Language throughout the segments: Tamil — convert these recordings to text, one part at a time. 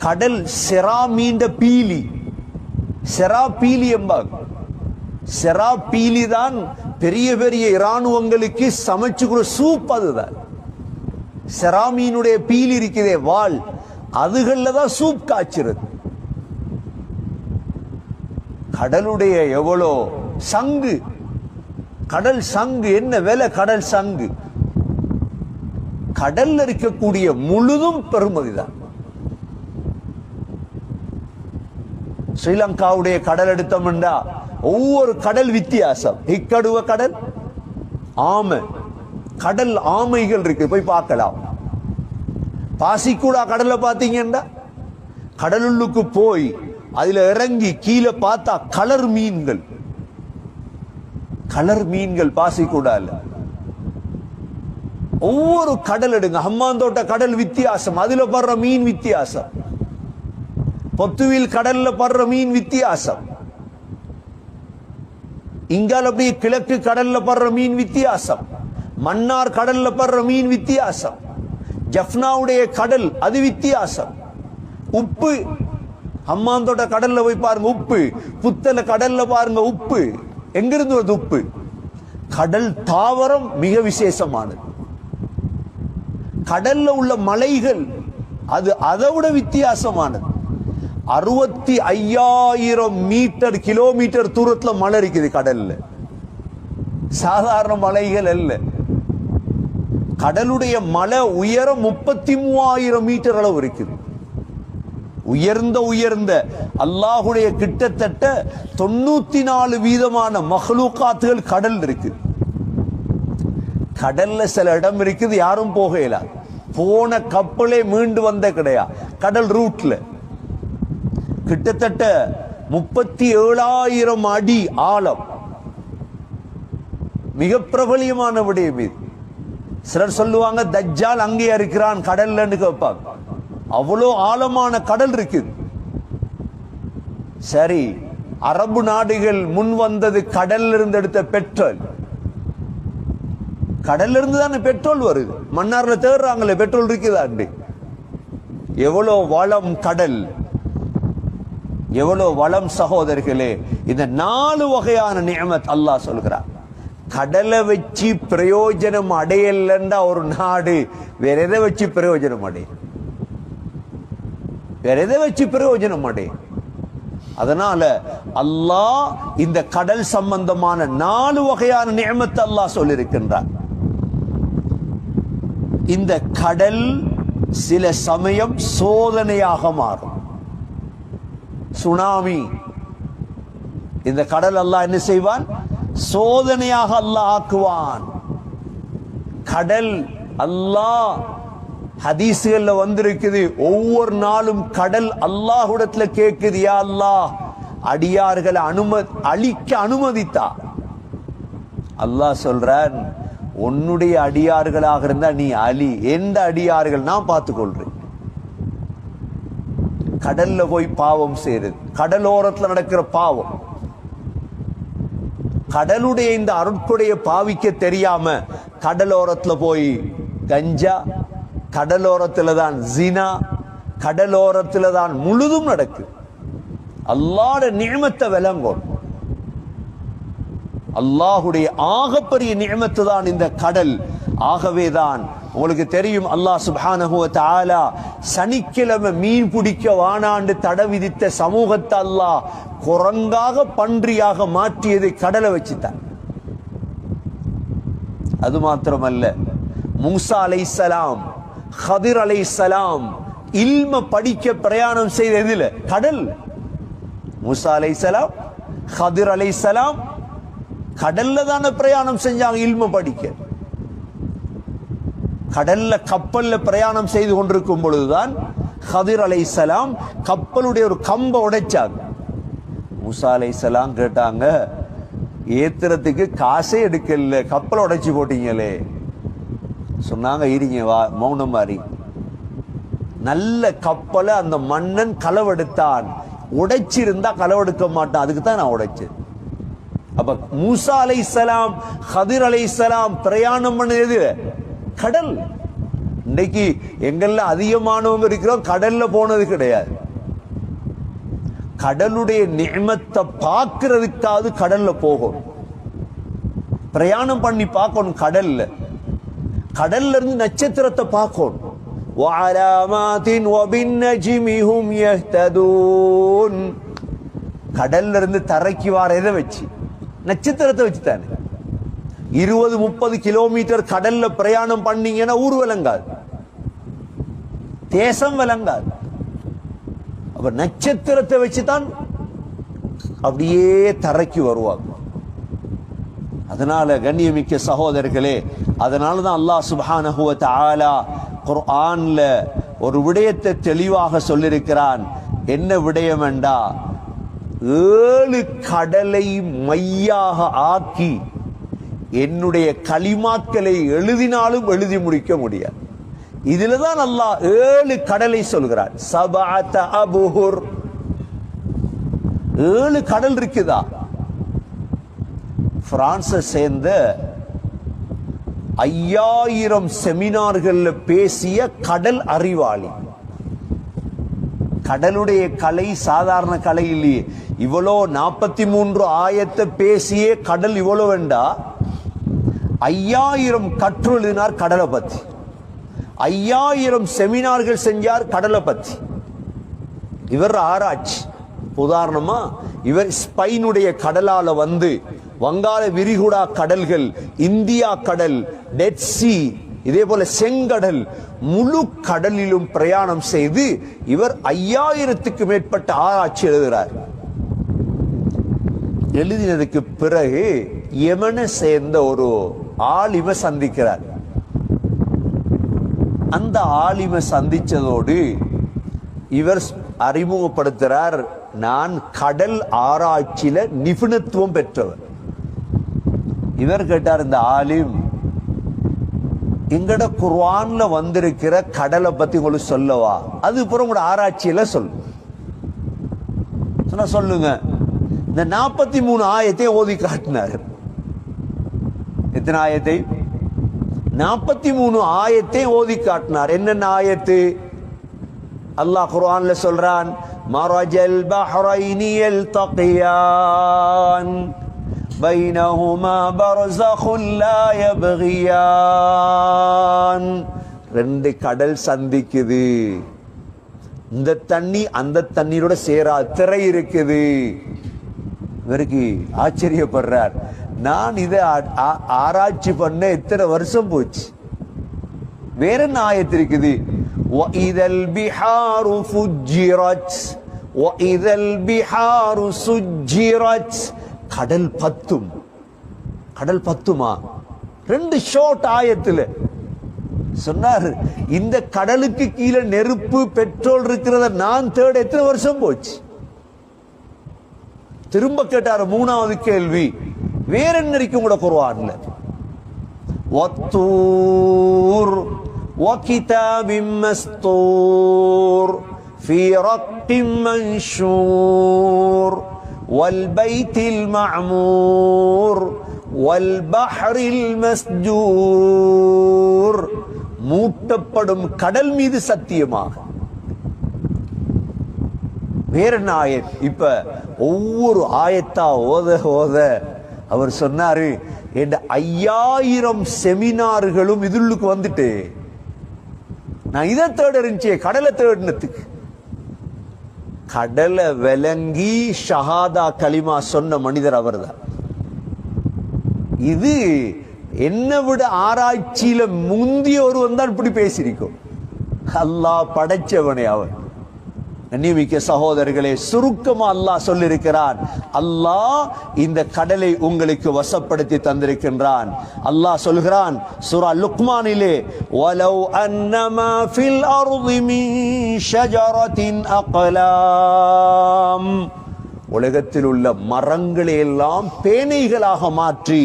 கடல் செரா மீண்ட பீலி செரா பீலி என்பாங்க செரா பீலி தான் பெரிய பெரிய இராணுவங்களுக்கு கூட சூப் அதுதான் செரா மீனுடைய பீலி இருக்குதே வால் அதுகள்ல தான் சூப் காய்ச்சிருது கடலுடைய எவ்வளோ சங்கு கடல் சங்கு என்ன வேலை கடல் சங்கு கடல்ல இருக்கக்கூடிய முழுதும் பெருமதி தான் ஸ்ரீலங்காவுடைய கடல் எடுத்தோம்டா ஒவ்வொரு கடல் வித்தியாசம். இக்கடுவ கடல் ஆமை. கடல் ஆமைகள் இருக்கு போய் பார்க்கலாம். பாசிக்கூடா கடலை பார்த்தீங்கன்னா கடலுள்ளுக்கு போய் அதுல இறங்கி கீழே பார்த்தா கலர் மீன்கள். கலர் மீன்கள் பாசிக்கூடால. ஒவ்வொரு கடல் எடுங்க அம்மாந்தோட்ட கடல் வித்தியாசம் அதுல படுற மீன் வித்தியாசம். பொத்துவில் கடல்ல படுற மீன் வித்தியாசம். இங்கால அப்படியே கிழக்கு கடல்ல படுற மீன் வித்தியாசம். மன்னார் கடல்ல படுற மீன் வித்தியாசம். ஜப்னாவுடைய கடல் அது வித்தியாசம். உப்பு அம்மாந்தோட கடல்ல போய் பாருங்க உப்பு. புத்தல கடல்ல பாருங்க உப்பு. எங்கிருந்து வருது உப்பு? கடல் தாவரம் மிக விசேஷமானது. கடல்ல உள்ள மலைகள் அது அதை விட வித்தியாசமானது. அறுபத்தி ஐயாயிரம் மீட்டர் கிலோமீட்டர் தூரத்துல மலை இருக்குது கடல்ல. சாதாரண மலைகள் அல்ல. கடலுடைய மலை உயரம் முப்பத்தி மூவாயிரம் மீட்டர் அளவு இருக்குது. உயர்ந்த உயர்ந்த அல்லாஹுடைய கிட்டத்தட்ட தொண்ணூத்தி நாலு வீதமான மஹ்லூக்காத்துகள் கடல் இருக்கு கடல்ல சில இடம் இருக்குது யாரும் போக இயலாது போன கப்பலே மீண்டு வந்த கிடையா கடல் ரூட்ல. கிட்டத்தட்ட முப்பத்தி ஏழாயிரம் அடி ஆழம். மிக பிரபலியமான விடயம் இது. சிலர் சொல்லுவாங்க தஜ்ஜால் அங்கே இருக்கிறான் கடல்லன்னு கேட்பாங்க. அவ்வளோ ஆழமான கடல் இருக்குது. சரி அரபு நாடுகள் முன் வந்தது கடல்ல இருந்து எடுத்த பெட்ரோல். கடல்ல இருந்து தானே பெட்ரோல் வருது. மன்னார்ல தேடுறாங்களே பெட்ரோல் இருக்குதாண்டு எவ்வளோ வளம் கடல். எவ்வளவு வளம் சகோதரர்களே இந்த நாலு வகையான நியமத் அல்லாஹ் சொல்கிறார் கடலை வச்சு பிரயோஜனம் அடையலன்னா ஒரு நாடு வேற எதை வச்சு பிரயோஜனம் அடையும் வேற எதை வச்சு பிரயோஜனம் அடையும் அதனால அல்லாஹ் இந்த கடல் சம்பந்தமான நாலு வகையான நியமத்தை அல்லாஹ் சொல்லியிருக்கின்றார் இந்த கடல் சில சமயம் சோதனையாக மாறும். சுனாமி. இந்த கடல் அல்லாஹ் என்ன செய்வான்? சோதனையாக அல்லாஹ் ஆக்குவான். கடல் அல்லாஹ் ஹதீசுகள்ல வந்திருக்குது. ஒவ்வொரு நாளும் கடல் அல்லாஹுடத்துல கேக்குது யா அல்லாஹ் அடியார்களை அனும அழிக்க அனுமதித்தா? அல்லாஹ் சொல்றான் உன்னுடைய அடியார்களாக இருந்தா நீ அலி எந்த அடியார்கள்? நான் பார்த்துக்கொள்றேன். கடல்ல போய் பாவம் செய்யறது கடலோரத்துல நடக்கிற பாவம். கடலுடைய இந்த அருட்கொடைய பாவிக்க தெரியாம கடலோரத்துல போய் கஞ்சா கடலோரத்துல தான் ஜினா கடலோரத்துல தான் முழுதும் நடக்கு. அல்லாட நியமத்தை விளங்கும் அல்லாஹுடைய ஆகப்பெரிய நியமத்து தான் இந்த கடல். ஆகவேதான் உங்களுக்கு தெரியும் அல்லாஹ் சுப்ஹானஹு தாலா தஆலா சனிக்கிழமை மீன் பிடிக்க வானாண்டு தடை விதித்த சமூகத்தை அல்லாஹ் குரங்காக பன்றியாக மாற்றியதை கடலை வச்சுத்தான் அது மாத்திரமல்ல. மூசா அலைஹிஸ்ஸலாம் ஹதிர் அலைஹிஸ்ஸலாம் இல்ம படிக்க பிரயாணம் செய்த எதுல கடல். மூசா அலைஹிஸ்ஸலாம் ஹதிர் அலைஹிஸ்ஸலாம் கடல்ல தானே பிரயாணம் செஞ்சாங்க இல்ம படிக்க. கடல்ல கப்பல்ல பிரயாணம் செய்து கொண்டிருக்கும் பொழுதுதான் ஹதிர் அலை சலாம் கப்பலுடைய ஒரு கம்பை உடைச்சாங்க மூசா சலாம் கேட்டாங்க ஏத்துறதுக்கு காசே எடுக்கல கப்பலை உடைச்சு போட்டீங்களே. சொன்னாங்க இருங்க வா மௌனம் மாறி. நல்ல கப்பலை அந்த மன்னன் களவெடுத்தான். உடைச்சிருந்தா களவெடுக்க மாட்டான் அதுக்கு தான் நான் உடைச்சேன். அப்ப மூசா அலை சலாம் ஹதிர் அலை சலாம் பிரயாணம் பண்ணது கடல். இன்னைக்கு எங்கெல்லாம் அதிகமானவங்க இருக்கிறோம் கடல்ல போனது கிடையாது. கடலுடைய நியமத்தை பார்க்கறதுக்காவது கடல்ல போகணும் பிரயாணம் பண்ணி பார்க்கணும் கடல்ல. கடல்ல இருந்து நட்சத்திரத்தை பார்க்கணும். கடல்ல இருந்து தரைக்கு வார எதை வச்சு? நட்சத்திரத்தை வச்சு தானே இருபது முப்பது கிலோமீட்டர் கடல்ல பிரயாணம் பண்ணீங்கன்னா ஊர் விளங்காது. தேசம் விளங்காது. அப்ப நட்சத்திரத்தை வச்சுதான் அப்படியே தரைக்கு வருவாங்க. அதனால கண்ணியமிக்க சகோதரர்களே அதனால தான் அல்லாஹ் சுப்ஹானஹு ஆலா குர்ஆன்ல ஒரு விடயத்தை தெளிவாக சொல்லியிருக்கிறான். என்ன விடயம் வேண்டா ஏழு கடலை மையாக ஆக்கி என்னுடைய களிமாக்களை எழுதினாலும் எழுதி முடிக்க முடியாது. இதுல தான் அல்லாஹ் ஏழு கடலை சொல்கிறார். சபஅத அபுஹுர். ஏழு கடல் இருக்குதா? பிரான்ஸை சேர்ந்த ஐயாயிரம் செமினார்கள்ல பேசிய கடல் அறிவாளி. கடலுடைய கலை சாதாரண கலை இல்லையே. இவ்வளோ நாற்பத்தி மூன்று ஆயத்தை பேசியே கடல் இவ்வளோ வேண்டா? ஐயாயிரம் கற்று எழுதினார் கடலை பத்தி. ஐயாயிரம் செமினார்கள் செஞ்சார் கடலை பத்தி. இவர் ஆராய்ச்சி. உதாரணமா இவர் ஸ்பெயினுடைய கடலால வந்து வங்காள விரிகுடா கடல்கள் இந்தியா கடல் டெட் சி இதே போல செங்கடல் முழு கடலிலும் பிரயாணம் செய்து இவர் ஐயாயிரத்துக்கு மேற்பட்ட ஆராய்ச்சி எழுதுகிறார். எழுதினதுக்கு பிறகு எமனை சேர்ந்த ஒரு ஆலிம சந்திக்கிறார். அந்த ஆலிம சந்திச்சதோடு இவர் அறிமுகப்படுத்துகிறார் நான் கடல் ஆராய்ச்சியில நிபுணத்துவம் பெற்றவர். இவர் கேட்டார் இந்த ஆலிம் எங்கட குர்வான்ல வந்திருக்கிற கடலை பத்தி உங்களுக்கு சொல்லவா? அது அப்புறம் உங்களோட ஆராய்ச்சியில சொல்லு சொன்னா சொல்லுங்க. இந்த நாற்பத்தி மூணு ஆயத்தை ஓதி காட்டினார். எத்தனை ஆயத்தை? நாற்பத்தி மூணு ஆயத்தை ஓதி காட்டினார். என்னென்ன ஆயத்து? அல்லாஹ் குர்ஆன்ல சொல்றான் மரஜல் பஹ்ரைனி யல்தகியான் பைனஹுமா பர்ஸகுன் லா யப்கியான். ரெண்டு கடல் சந்திக்குது. இந்த தண்ணி அந்த தண்ணீரோட சேரா திரை இருக்குது. இவருக்கு ஆச்சரியப்படுறார். நான் இதை ஆ- ஆ- ஆராய்ச்சி பண்ண எத்தனை வருஷம் போச்சு வேற என்ன ஆயத்து இருக்குது وَإِذَا الْبِحَارُ فُجِّرَتْ وَإِذَا الْبِحَارُ سُجِّرَتْ கடல் பத்தும் கடல் பத்துமா ரெண்டு ஷார்ட் ஆயத்துல சொன்னார் இந்த கடலுக்கு கீழே நெருப்பு பெட்ரோல் இருக்கிறத நான் தேட எத்தனை வருஷம் போச்சு திரும்ப கேட்டாரு மூணாவது கேள்வி வேற என்ன இருக்கு உங்களோட குர்ஆன்ல والطور وكتاب مسطور في رق منشور والبيت المعمور والبحر المسجور மூட்டப்படும் கடல் மீது சத்தியமாக வேற என்ன ஆயத் இப்ப ஒவ்வொரு ஆயத்தா ஓத ஓத அவர் சொன்னாரு என் ஐயாயிரம் செமினார்களும் இதுளுக்கு வந்துட்டு நான் இதை தேட இருந்துச்சே கடலை தேடினத்துக்கு கடலை விளங்கி ஷஹாதா கலிமா சொன்ன மனிதர் அவர்தான். இது என்னை விட ஆராய்ச்சியில முந்திய ஒருவன் தான் இப்படி பேசியிருக்கோம். அல்லாஹ் படைச்சவனே அவன். கண்ணியமிக்க சகோதரர்களே சுருக்கமா அல்லாஹ் சொல்லியிருக்கிறான் அல்லாஹ் இந்த கடலை உங்களுக்கு வசப்படுத்தி தந்திருக்கின்றான் அல்லாஹ் சொல்கிறான் சூரா லுக்மானிலே வலவ் அன்னமா ஃபில் அர்தி மின் ஷஜரத்தின் அக்லாம் உலகத்தில் உள்ள மரங்களை எல்லாம் பேனைகளாக மாற்றி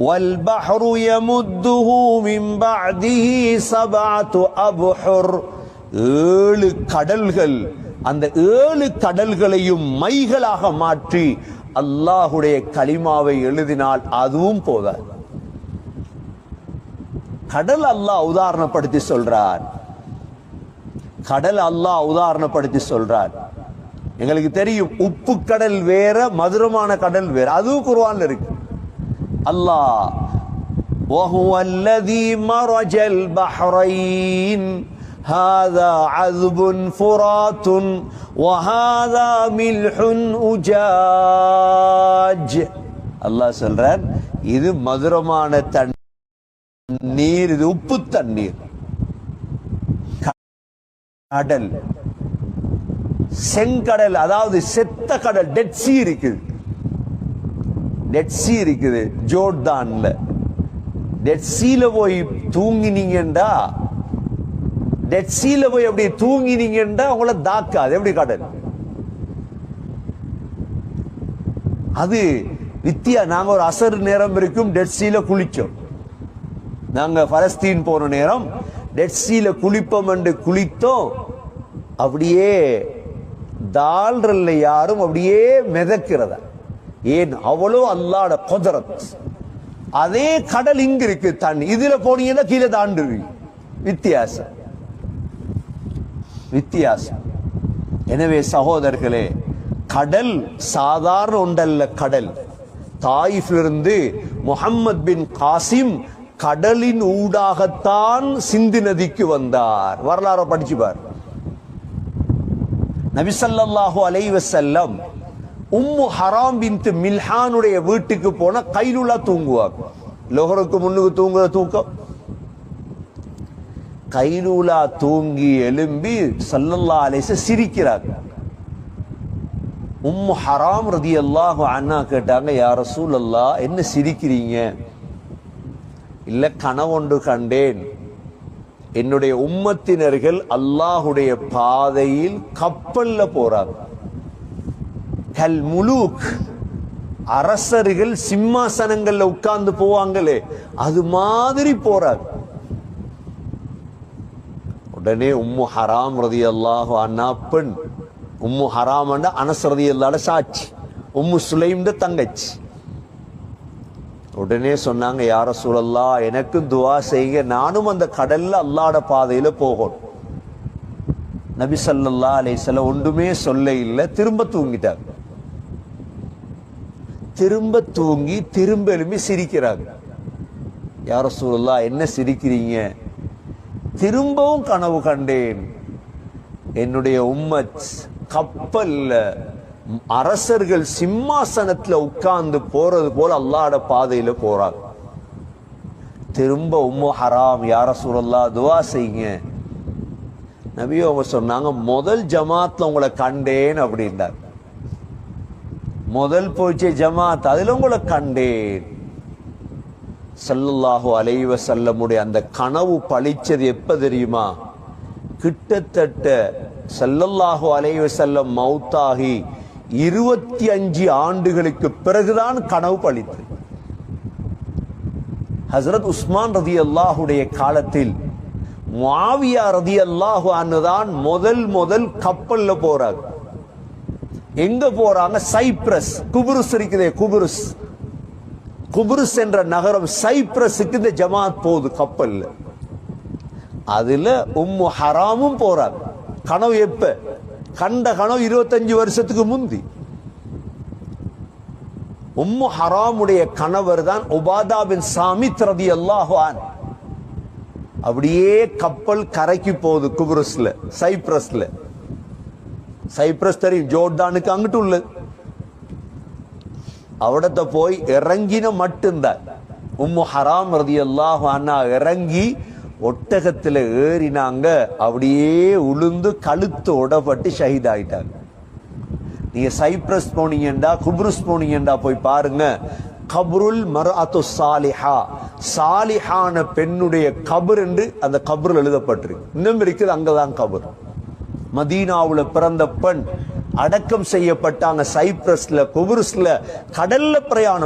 والبحر يمده من بعده سبعة أبحر ஏழு கடல்கள் அந்த ஏழு கடல்களையும் மைகளாக மாற்றி அல்லாஹுடைய கலிமாவை எழுதினால் அதுவும் போதாது கடல் அல்லாஹ் உதாரணப்படுத்தி சொல்றார் கடல் அல்லாஹ் உதாரணப்படுத்தி சொல்றார் எங்களுக்கு தெரியும் உப்பு கடல் வேற மதுரமான கடல் வேற அதுவும் குர்ஆன்ல இருக்கு அல்லாஹ் وهو الذي مرج البحرين هذا عذب فرات وهذا ملح أجاج அல்லாஹ் சொல்றார் இது மதுரமான தண்ணீர் இது உப்பு தண்ணீர் கடல் செங்கடல் அதாவது செத்த கடல் டெட் சி இருக்குது டெட் சி இருக்குது ஜோர்டான்ல டெட் சீல போய் தூங்கினீங்கண்டா டெட் சீல போய் அப்படி தூங்கினீங்கண்டா உங்களை தாக்காது. எப்படி கடல் அது வித்தியா நாங்க ஒரு அசர் நேரம் இருக்கும் டெட் சீல குளிச்சோம். நாங்க பலஸ்தீன் போன நேரம் டெட் சீல குளிப்போம் என்று குளித்தோம். அப்படியே தாழ்றல்ல யாரும் அப்படியே மிதக்கிறதா? ஏன்? அவ்வளோ அல்லாட குதிரத். அதே கடல் இங்க இருக்கு தண்ணி. இதுல போனீங்கன்னா கீழே தாண்டுவீங்க வித்தியாசம். வித்தியாசம். எனவே சகோதரர்களே கடல் சாதாரண ஒன்றல்ல கடல். தாயிஃபிலிருந்து முகம்மது பின் காசிம் கடலின் ஊடாகத்தான் சிந்து நதிக்கு வந்தார். வரலாறு படிச்சுப்பார் நபிசல்லாஹு அலைவசல்லம் உம்மு ஹராம் பின் மில்ஹானுடைய வீட்டுக்கு போன கைலுலா தூங்குவாங்க. லோகருக்கு முன்னுக்கு தூங்குற தூக்கம். கைலூலா தூங்கி எழும்பி சல்லல்லா அலேச சிரிக்கிறார். உம்மு ஹராம் ரதி அல்லாஹ் அண்ணா கேட்டாங்க யார சூழல்லா என்ன சிரிக்கிறீங்க? இல்ல கனவொன்று கண்டேன். என்னுடைய உம்மத்தினர்கள் அல்லாஹுடைய பாதையில் கப்பல்ல போறாங்க. கல் முலூக் அரசர்கள் சிம்மாசனங்கள்ல உட்கார்ந்து போவாங்களே அது மாதிரி போறாங்க. உடனே உம்மு ஹராம் ரதி அல்லாஹு அண்ணா பெண். உம்மு ஹராம் அனஸ் ரதி அல்லாட சாட்சி. உம்மு சுலைம்ட தங்கச்சி. உடனே சொன்னாங்க யார சூழல்லா எனக்கு துவா செய்யுங்க நானும் அந்த கடல்ல அல்லாட பாதையில போகணும். நபி சல்லல்லா அலைஹிஸ்ஸலாம் ஒன்றுமே சொல்ல இல்லை. திரும்ப தூங்கிட்டாங்க திரும்ப தூங்கி திரும்ப எழுப்பி சிரிக்கிறாங்க. யார சூழல்லா என்ன சிரிக்கிறீங்க? திரும்பவும் கனவு கண்டேன். என்னுடைய உம்மத் கப்பல்ல அரசர்கள் சிம்மாசனத்துல உட்கார்ந்து போறது போல அல்லாட பாதையில போறாங்க திரும்ப உம்மு ஹராம் யார சூழல்லா துவா செய்யுங்க. நபி அவங்க சொன்னாங்க முதல் ஜமாத்ல உங்களை கண்டேன் அப்படின்றார். முதல் போய்ச்ச ஜமாத் அதுல உங்களை கண்டேன். சல்லல்லாஹு அலைவ செல்லமுடைய அந்த கனவு பழிச்சது எப்ப தெரியுமா? கிட்டத்தட்ட சல்லல்லாஹு அலைவ செல்லம் மவுத்தாகி இருபத்தி அஞ்சு ஆண்டுகளுக்கு பிறகுதான் கனவு பழித்து ஹசரத் உஸ்மான் ரதி அல்லாஹுடைய காலத்தில் மாவியா ரதி அல்லாஹு அன்னுதான் முதல் முதல் கப்பல்ல போறாங்க. எங்க போறாங்க? சைப்ரஸ் குபுருஸ் இருக்குதே குபுருஸ். குபுருஸ் என்ற நகரம் சைப்ரஸுக்கு இந்த ஜமாத் போகுது கப்பல்ல. அதுல உம்மு ஹராமும் போறாங்க கனவு எப்ப? கண்ட கனவு இருபத்தஞ்சு வருஷத்துக்கு முந்தி. உம்மு ஹராமுடைய கணவர் தான் உபாதா பின் சாமித் ரதி அல்லாஹான் அப்படியே கப்பல் கரைக்கு போகுது குபுரஸ்ல சைப்ரஸ்ல. சைப்ரஸ் தெரியும் ஜோர்டானுக்கு அங்கிட்டு உள்ளது அவிடத்த போய் இறங்கின மட்டும்தான். உம்மு ஹராம் ரதி அல்லாஹ் அண்ணா இறங்கி ஒட்டகத்துல ஏறினாங்க. அப்படியே உளுந்து கழுத்து உடப்பட்டு ஷஹீதாயிட்டாங்க. நீங்க சைப்ரஸ் போனீங்கண்டா குப்ருஸ் போனீங்கண்டா போய் பாருங்க. கபருல் மர்அத்து சாலிஹா. சாலிஹான பெண்ணுடைய கபர் என்று அந்த கபர் எழுதப்பட்டிருக்கு. இன்னும் இருக்குது அங்கதான் கபர். மதீனாவுல பிறந்த பெண் அடக்கம் செய்யப்பட்டாங்க சைப்ரஸ்ல குபுருஸ்ல கடல்ல பிரயாணம்